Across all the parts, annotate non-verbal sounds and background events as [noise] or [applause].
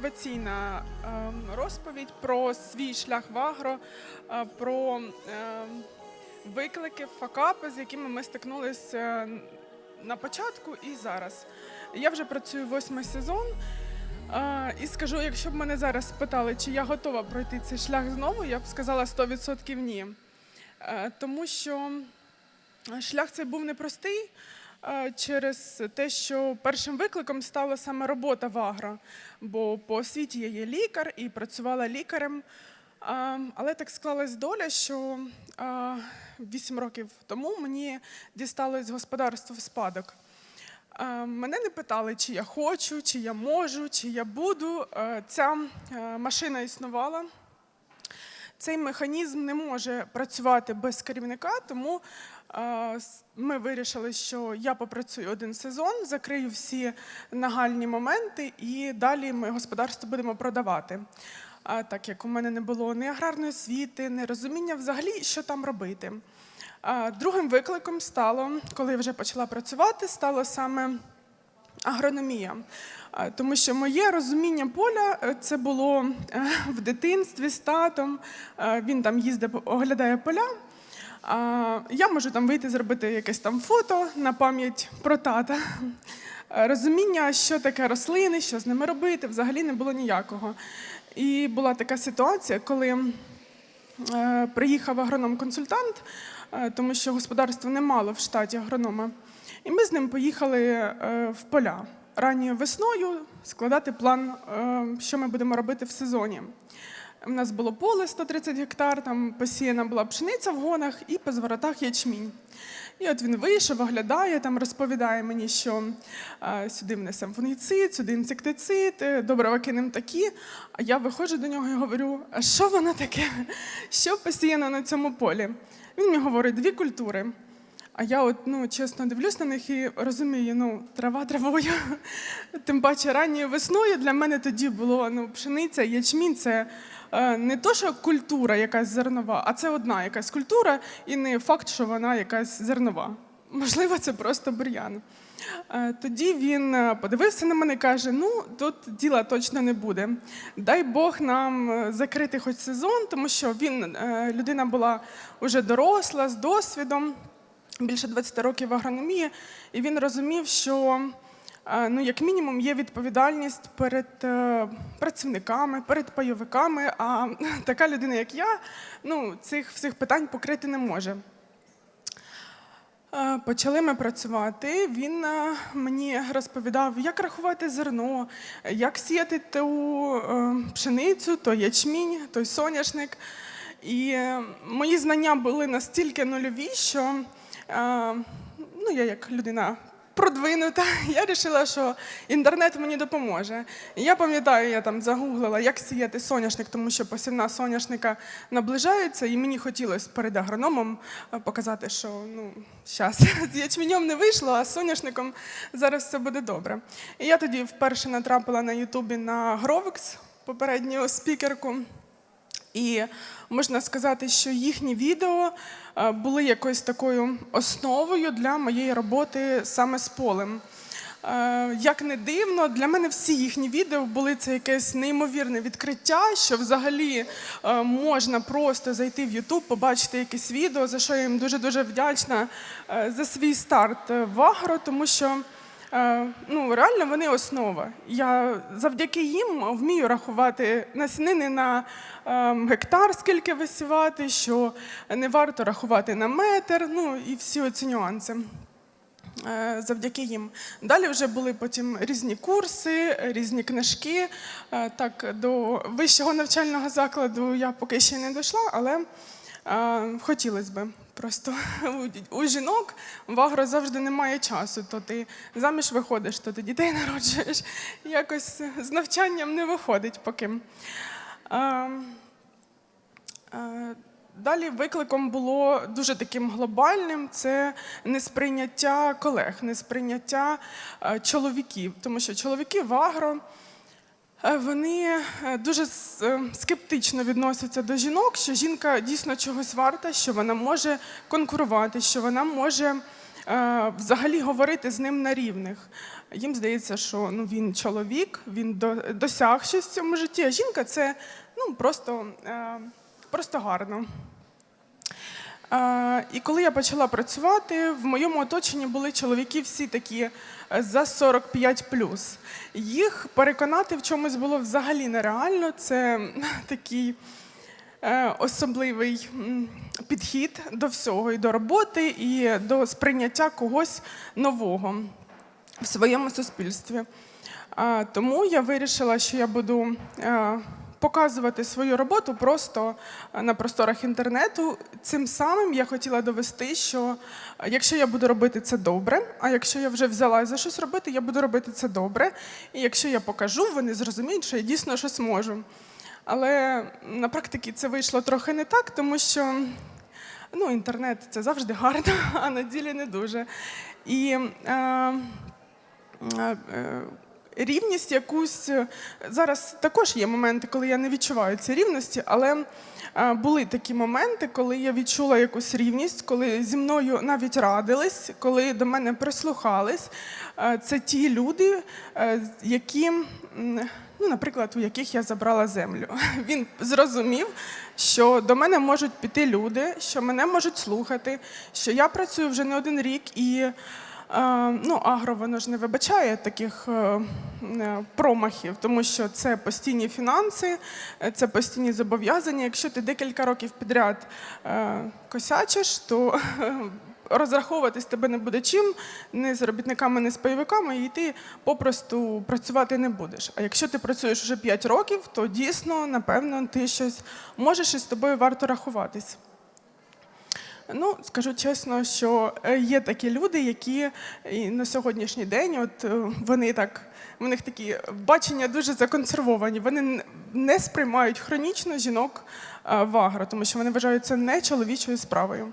мотиваційна е, розповідь про свій шлях в агро, е, про е, виклики, факапи, з якими ми стикнулися на початку і зараз. Я вже працюю восьмий сезон. е, І скажу, якщо б мене зараз спитали, чи я готова пройти цей шлях знову, я б сказала 100% ні. Е, Тому що шлях цей був непростий е, через те, що першим викликом стала саме робота в агро. Бо по освіті я є лікар і працювала лікарем. Але так склалась доля, що а, 8 років тому мені дісталось господарство в спадок. Мене не питали, чи я хочу, чи я можу, чи я буду. Е, Ця е, машина існувала. Цей механізм не може працювати без керівника, тому е, ми вирішили, що я попрацюю один сезон, закрию всі нагальні моменти, і далі ми господарство будемо продавати. Так як у мене не було ні аграрної освіти, ні розуміння взагалі, що там робити. Другим викликом стало, коли я вже почала працювати, стало саме агрономія. Тому що моє розуміння поля е, це було е, в дитинстві з татом. Е, Він там їздить, оглядає поля. Я можу там вийти зробити якесь там фото на пам'ять про тата. Розуміння, що таке рослини, що з ними робити, взагалі не було ніякого. І була така ситуація, коли приїхав агроном-консультант, тому що господарство не мало в штаті агронома. І ми з ним поїхали в поля ранньою весною складати план, е, що ми будемо робити в сезоні. У нас було поле 130 гектар, там посіяна була пшениця в гонах і по зворотах ячмінь. І от він вийшов, оглядає, там розповідає мені, що е, сюди внесемо фунгіцид, сюди інсектицид, е, добрива кинемо такі. А я виходжу до нього і говорю: а що воно таке? Що посіяно на цьому полі? Він мені говорить дві культури. А я от, ну, чесно дивлюсь на них і розумію, ну, трава травою. Тим паче ранньою весною для мене тоді було ну, пшениця, ячмінь це е, не то, що культура якась зернова, а це одна якась культура, і не факт, що вона якась зернова. Можливо, це просто бур'ян. Е, Тоді він е, подивився на мене і каже: ну, тут діла точно не буде. Дай Бог нам е, закрити хоч сезон, тому що він, людина була вже доросла, з досвідом більше 20 років в агрономії, і він розумів, що е, ну, як мінімум є відповідальність перед е, працівниками, перед пайовиками, а [laughs] така людина, як я, ну, цих всіх питань покрити не може. Е, Почали ми працювати. Він мені розповідав, як рахувати зерно, як сіяти ту пшеницю, той ячмінь, той соняшник. І мої знання були настільки нульові, що ну, я як людина продвинута, [laughs] я вирішила, що інтернет мені допоможе. Я пам'ятаю, я там загуглила, як сіяти соняшник, тому що посівна соняшника наближається, і мені хотілося перед агрономом показати, що ну, зараз [laughs] з ячменем не вийшло, а з соняшником зараз все буде добре. І я тоді вперше натрапила на Ютубі на Гровекс, попередню спікерку. І можна сказати, що їхні відео е, були якоюсь такою основою для моєї роботи саме з полем. Е, Як не дивно, для мене всі їхні відео були це якесь неймовірне відкриття, що взагалі е, можна просто зайти в YouTube, побачити якесь відео, за що я їм дуже дуже вдячна за свій старт в агро, тому що. Е, Ну, реально вони основа. Я завдяки їм вмію рахувати насінини на ем, гектар, скільки висівати, що не варто рахувати на метр, ну і всі оці нюанси. Е, Завдяки їм. Далі вже були потім різні курси, різні книжки. Е, Так, до вищого навчального закладу я поки ще не дійшла, але хотілося б. Просто у, жінок в агро завжди немає часу. То ти заміж виходиш, то ти дітей [laughs] народжуєш. Якось з навчанням не виходить поки. Далі викликом було дуже таким глобальним це несприйняття колег, несприйняття чоловіків, тому що чоловіки в агро. Е, Вони е, дуже е, скептично відносяться до жінок, що жінка дійсно чогось варта, що вона може конкурувати, що вона може взагалі говорити з ним на рівних. Їм здається, що ну, він чоловік, він досяг щось в цьому житті, а жінка це ну, просто, просто гарно. І коли я почала працювати, в моєму оточенні були чоловіки всі такі е, за 45 Їх переконати в чомусь було взагалі нереально. Це [laughs] такий е, особливий підхід до всього, і до роботи, і до сприйняття когось нового в своєму суспільстві. Тому я вирішила, що я буду е, показувати свою роботу просто е, на просторах інтернету. Цим самим я хотіла довести, що е, якщо я буду робити це добре, а якщо я вже взялася за щось робити, я буду робити це добре. І якщо я покажу, вони зрозуміють, що я дійсно щось можу. Але на практиці це вийшло трохи не так, тому що ну, інтернет це завжди гарно, [laughs] а на ділі не дуже. І е, е, е, рівність якусь е, зараз також є моменти, коли я не відчуваю цієї рівності, але е, були такі моменти, коли я відчула якусь рівність, коли зі мною навіть радились, коли до мене прислухались. Е, Це ті люди, які. Ну, наприклад, у яких я забрала землю. [laughs] Він зрозумів, що до мене можуть піти люди, що мене можуть слухати, що я працюю вже не один рік і ну, агро воно ж не вибачає таких е, е, промахів, тому що це постійні фінанси, е, це постійні зобов'язання. Якщо ти декілька років підряд е, косячиш, то [laughs] розраховуватись тебе не буде чим, ні з робітниками, ні з пайовиками, і ти попросту працювати не будеш. А якщо ти працюєш вже 5 років, то дійсно, напевно, ти щось можеш і з тобою варто рахуватись. Ну, скажу чесно, що е, є такі люди, які на сьогоднішній день, от е, вони так, в них такі бачення дуже законсервовані. Вони не сприймають хронічно жінок е, в агро, тому що вони вважають це не чоловічою справою.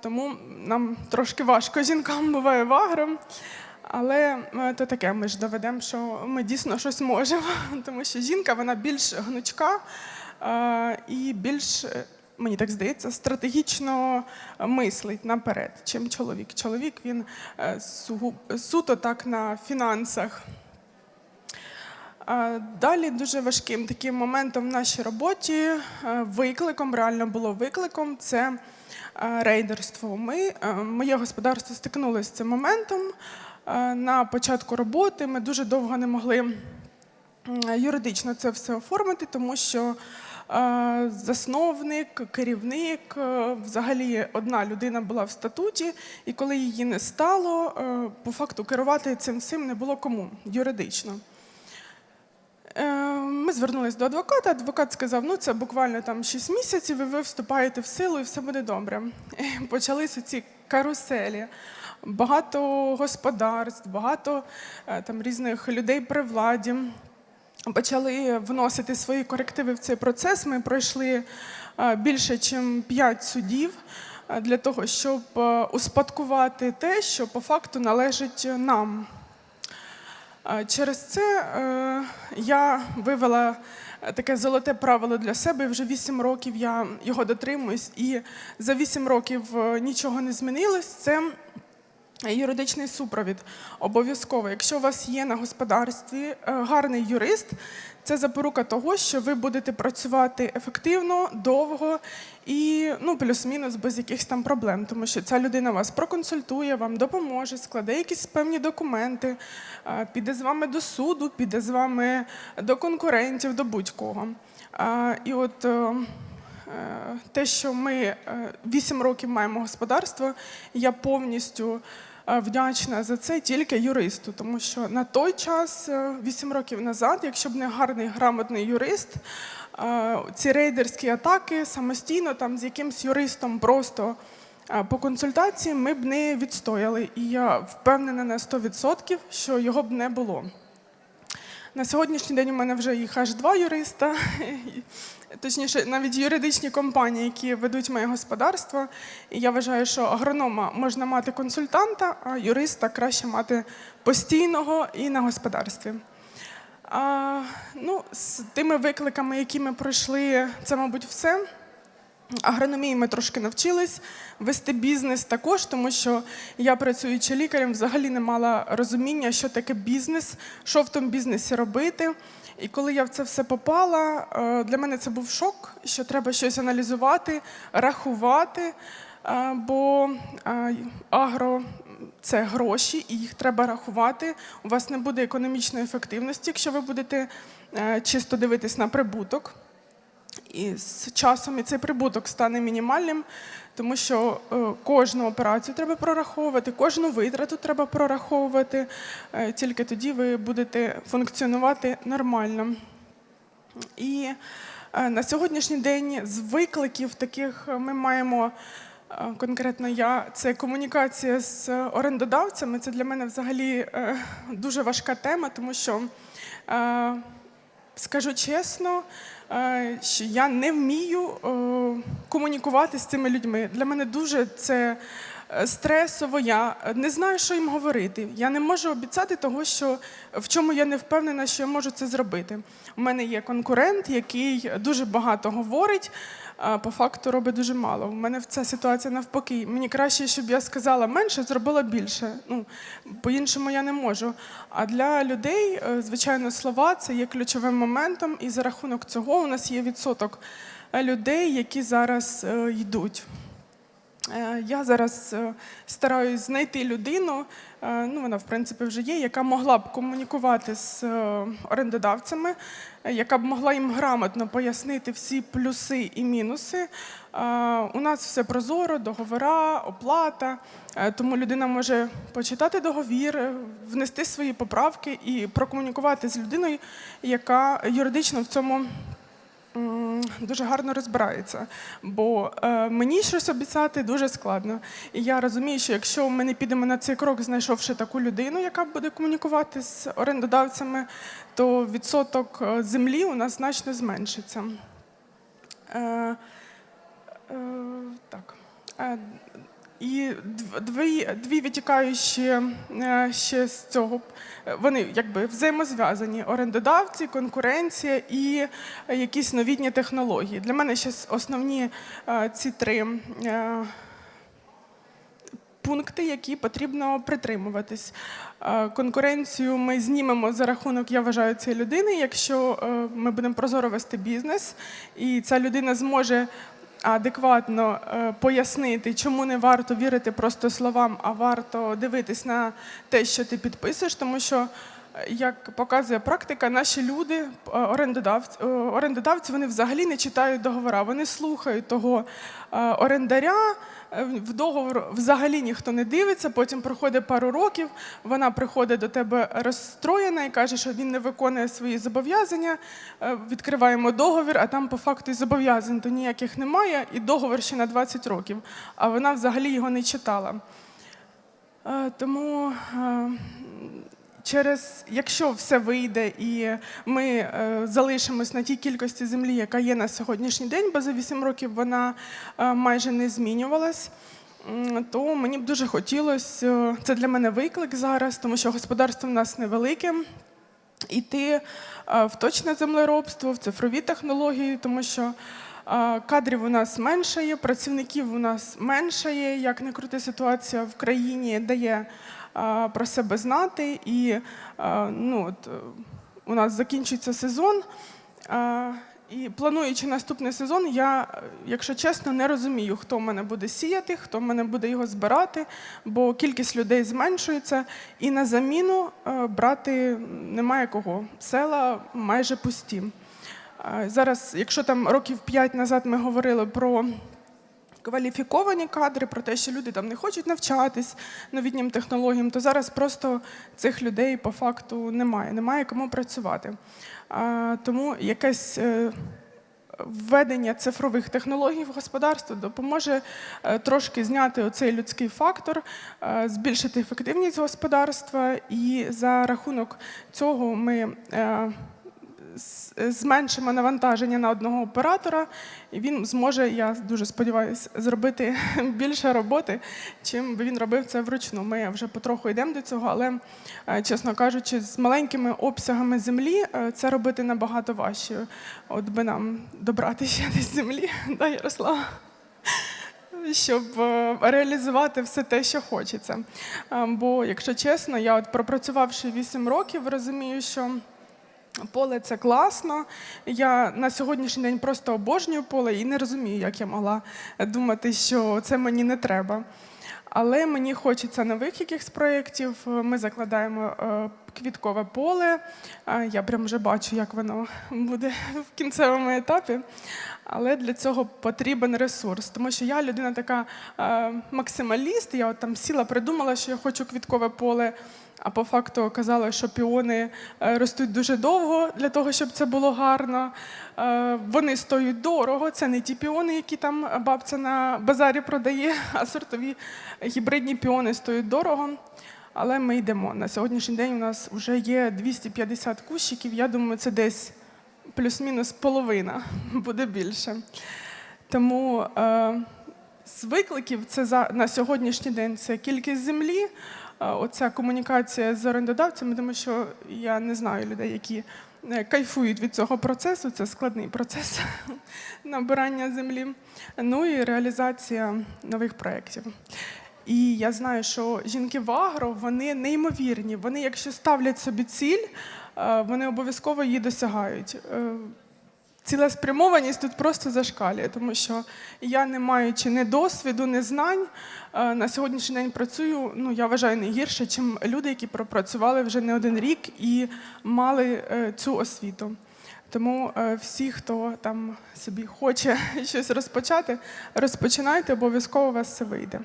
Тому нам трошки важко жінкам буває в агро. Але то таке, ми ж доведемо, що ми дійсно щось можемо, [laughs] тому що жінка вона більш гнучка і більш, мені так здається, стратегічно мислить наперед, чим чоловік. Чоловік він е, суто так на фінансах. Далі дуже важким таким моментом в нашій роботі, е, викликом, реально було викликом, це е, рейдерство. Ми, е, моє господарство стикнулося з цим моментом. Е, На початку роботи ми дуже довго не могли юридично це все оформити, тому що е, засновник, керівник, е, взагалі одна людина була в статуті, і коли її не стало, е, по факту керувати цим всім не було кому юридично. Е, Ми звернулись до адвоката. Адвокат сказав: ну це буквально там 6 місяців, і ви вступаєте в силу, і все буде добре. Почалися ці каруселі. Багато господарств, багато там різних людей при владі почали вносити свої корективи в цей процес. Ми пройшли е, більше, ніж 5 судів е, для того, щоб е, успадкувати те, що по факту належить нам. Через це я вивела таке золоте правило для себе. Вже 8 років я його дотримуюсь, і за 8 років нічого не змінилось. Це юридичний супровід обов'язково. Якщо у вас є на господарстві е, гарний юрист, це запорука того, що ви будете працювати ефективно, довго і ну, плюс-мінус без якихось там проблем, тому що ця людина вас проконсультує, вам допоможе, складе якісь певні документи, е, піде з вами до суду, піде з вами до конкурентів, до будь-кого. І от е, е, те, що ми 8 років маємо господарство, я повністю е, вдячна за це тільки юристу, тому що на той час, 8 років назад, якщо б не гарний грамотний юрист, е, ці рейдерські атаки самостійно там з якимсь юристом просто е, по консультації ми б не відстояли. І я впевнена на 100%, що його б не було. На сьогоднішній день у мене вже їх аж два юриста, точніше, навіть юридичні компанії, які ведуть моє господарство. І я вважаю, що агронома можна мати консультанта, а юриста краще мати постійного і на господарстві. А, ну, з тими викликами, які ми пройшли, це, мабуть, все. Агрономії ми трошки навчились вести бізнес також, тому що я, працюючи лікарем, взагалі не мала розуміння, що таке бізнес, що в тому бізнесі робити. І коли я в це все попала, е, для мене це був шок, що треба щось аналізувати, рахувати, е, бо е, агро це гроші, і їх треба рахувати. У вас не буде економічної ефективності, якщо ви будете чисто дивитись на прибуток. І з часом і цей прибуток стане мінімальним, тому що е, кожну операцію треба прораховувати, кожну витрату треба прораховувати. Е, тільки тоді ви будете функціонувати нормально. І е, на сьогоднішній день з викликів таких ми маємо. Конкретно я це комунікація з орендодавцями. Це для мене взагалі дуже важка тема, тому що скажу чесно, що я не вмію е, комунікувати з цими людьми. Для мене дуже це е, стресово. Я не знаю, що їм говорити. Я не можу обіцяти того, що в чому я не впевнена, що я можу це зробити. У мене є конкурент, який дуже багато говорить. По факту робить дуже мало. У мене ця ситуація навпаки. Мені краще, щоб я сказала менше, зробила більше. Ну по-іншому я не можу. А для людей, е, звичайно, слова це є ключовим моментом, і за рахунок цього у нас є відсоток е, людей, які зараз е, йдуть. Е, Я зараз е, стараюсь знайти людину, е, ну вона в принципі вже є, яка могла б комунікувати з орендодавцями, яка б могла їм грамотно пояснити всі плюси і мінуси. У нас все прозоро, договора, оплата, тому людина може почитати договір, внести свої поправки і прокомунікувати з людиною, яка юридично в цьому дуже гарно розбирається, бо е, мені щось обіцяти дуже складно. І я розумію, що якщо ми не підемо на цей крок, знайшовши таку людину, яка буде комунікувати з орендодавцями, то відсоток е, землі у нас значно зменшиться. Е, так. І дві, дві витікаючі е, ще з цього, вони якби взаємозв'язані: орендодавці, конкуренція і якісь новітні технології. Для мене ще основні е, ці три е, пункти, які потрібно притримуватись. Конкуренцію ми знімемо за рахунок, я вважаю, цієї людини, якщо ми будемо прозоро вести бізнес, і ця людина зможе адекватно е, пояснити, чому не варто вірити просто словам, а варто дивитись на те, що ти підписуєш, тому що. е, Як показує практика, наші люди, е, орендодавці, орендодавці, вони взагалі не читають договора, вони слухають того орендаря. Е, В договор взагалі ніхто не дивиться. Потім проходить пару років. Вона приходить до тебе розстроєна і каже, що він не виконує свої зобов'язання. Е, Відкриваємо договір, а там по факту зобов'язань то ніяких немає, і договор ще на 20 років. А вона взагалі його не читала. Е, Тому через, якщо все вийде і ми е, залишимось на тій кількості землі, яка є на сьогоднішній день, бо за 8 років вона е, майже не змінювалась. То мені б дуже хотілося, е, це для мене виклик зараз, тому що господарство в нас невелике, йти е, в точне землеробство, в цифрові технології, тому що е, кадрів у нас менше є, працівників у нас менше є. Як не крути, ситуація в країні дає про себе знати. І ну, от, е, у нас закінчується сезон. І плануючи наступний сезон, я, якщо чесно, не розумію, хто в мене буде сіяти, хто в мене буде його збирати, бо кількість людей зменшується, і на заміну е, брати немає кого. Села майже пусті. Е, Зараз, якщо там років п'ять назад ми говорили про кваліфіковані кадри, про те, що люди там не хочуть навчатись новітнім технологіям, то зараз просто цих людей по факту немає, немає кому працювати. Тому якесь е, введення цифрових технологій в господарство допоможе е, трошки зняти оцей людський фактор, е, збільшити ефективність господарства, і за рахунок цього ми. Зменшимо навантаження на одного оператора, і він зможе, я дуже сподіваюся, зробити [laughs] більше роботи, чим би він робив це вручну. Ми вже потроху йдемо до цього, але, е, чесно кажучи, з маленькими обсягами землі е, це робити набагато важче. От би нам добрати ще [laughs] десь землі, да, Ярослава? щоб е, реалізувати все те, що хочеться. Е, Бо, якщо чесно, я от пропрацювавши 8 років, розумію, що поле це класно. Я на сьогоднішній день просто обожнюю поле і не розумію, як я могла думати, що це мені не треба. Але мені хочеться нових якихось проєктів. Ми закладаємо е, квіткове поле. Е, Я прям вже бачу, як воно буде в кінцевому етапі. Але для цього потрібен ресурс, тому що я людина така е, максималіст. Я от там сіла, придумала, що я хочу квіткове поле. А по факту оказалося, що піони е, ростуть дуже довго для того, щоб це було гарно. Е, Вони стоять дорого. Це не ті піони, які там бабця на базарі продає, а сортові гібридні піони стоять дорого. Але ми йдемо. На сьогоднішній день у нас вже є 250 кущиків. Я думаю, це десь плюс-мінус половина, [laughs] буде більше. Тому е, з викликів це за на сьогоднішній день це кількість землі, е, оця комунікація з орендодавцями, тому що я не знаю людей, які е, кайфують від цього процесу. Це складний процес [laughs] набирання землі. Ну і реалізація нових проєктів. І я знаю, що жінки в агро вони неймовірні. Вони, якщо ставлять собі ціль, вони обов'язково її досягають. Е, Цілеспрямованість тут просто зашкалює, тому що я, не маючи ні досвіду, ні знань, е, на сьогоднішній день працюю, ну я вважаю, не гірше, ніж люди, які пропрацювали вже не один рік і мали е, цю освіту. Тому е, всі, хто там собі хоче [laughs] щось розпочати, розпочинайте, обов'язково у вас все вийде.